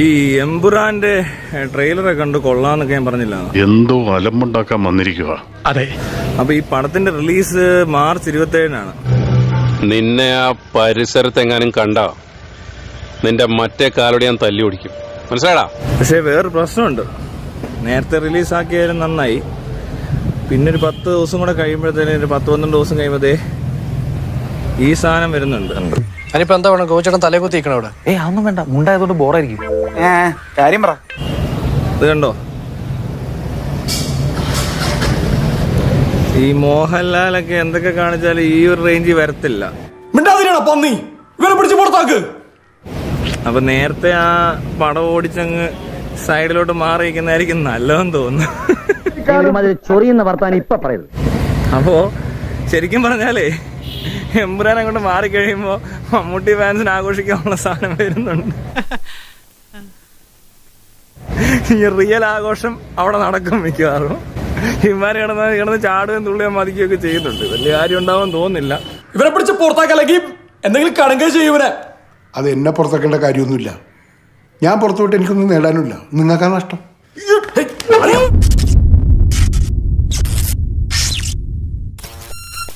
ഈ എംബുറാന്റെ ട്രെയിലറെ കണ്ട് കൊള്ളാന്നൊക്കെ ഞാൻ പറഞ്ഞില്ല. എന്തോ അലമ്പുണ്ടാക്കാൻ വന്നിരിക്കുക അതെ. അപ്പൊ ഈ പടത്തിന്റെ റിലീസ് മാർച്ച് ഇരുപത്തി ഏഴിനാണ് നിന്നെ ആ പരിസരത്തെങ്ങാനും കണ്ട നിന്റെ മറ്റേ കാലോടെ ഞാൻ തല്ലി ഓടിക്കും. മനസ്സിലാടാ പക്ഷെ വേറൊരു പ്രശ്നമുണ്ട്. നേരത്തെ റിലീസാക്കിയാലും നന്നായി. പിന്നെ ഒരു പത്ത് ദിവസം കൂടെ കഴിയുമ്പോഴത്തേനും ഒരു പത്ത് പന്ത്രണ്ട് ദിവസം കഴിയുമ്പോഴത്തേ ഈ സാധനം വരുന്നുണ്ട്. അതിനിപ്പോ എന്താ വേണം? കോച്ചേട്ടൻ തലേ കുത്തിക്കണം ഇവിടെ ഏ അതൊന്നും വേണ്ട. മുണ്ടായതുകൊണ്ട് ബോറായിരിക്കും. കാര്യം പറ. ഇത് കണ്ടോ? ഈ മോഹൻലാലൊക്കെ എന്തൊക്കെ കാണിച്ചാലും ഈ ഒരു റേഞ്ച് വരത്തില്ല. മിണ്ടാതിരിയാണോ പന്നി. ഇവരെ പിടിച്ച് പുറത്താക്ക്. അപ്പൊ നേരത്തെ ആ പടം ഓടിച്ചങ്ങ് സൈഡിലോട്ട് മാറിയിരിക്കുന്നതായിരിക്കും നല്ലതെന്ന് തോന്നുന്നു. ചൊറിയുന്ന വർത്താനം ഇപ്പൊ പറയുന്നത് അപ്പോ ശരിക്കും പറഞ്ഞാലേ എമ്പുരാൻ അങ്ങോട്ട് മാറിക്കഴിയുമ്പോ മമ്മൂട്ടി ഫാൻസിന് ആഘോഷിക്കാനുള്ള സാധനം വരുന്നുണ്ട്. ഈ റിയൽ ആഘോഷം അവിടെ നടക്കും മിക്കവാറും. ഇമാര് കിടന്ന് കിടന്ന് ചാടുകയും തുള്ളിയും മതിക്കുകയൊക്കെ ചെയ്യുന്നുണ്ട്. വലിയ കാര്യം ഉണ്ടാവാൻ തോന്നുന്നില്ല. ഇവരെ പിടിച്ച് പുറത്താക്കല്ലെങ്കിൽ എന്തെങ്കിലും കടങ്ക ചെയ്യൂവനെ അത് എന്നെ പുറത്താക്കേണ്ട കാര്യമൊന്നുമില്ല. ഞാൻ പുറത്തു വിട്ട് എനിക്കൊന്നും നേടാനില്ല. നിങ്ങൾക്കാ നഷ്ടം?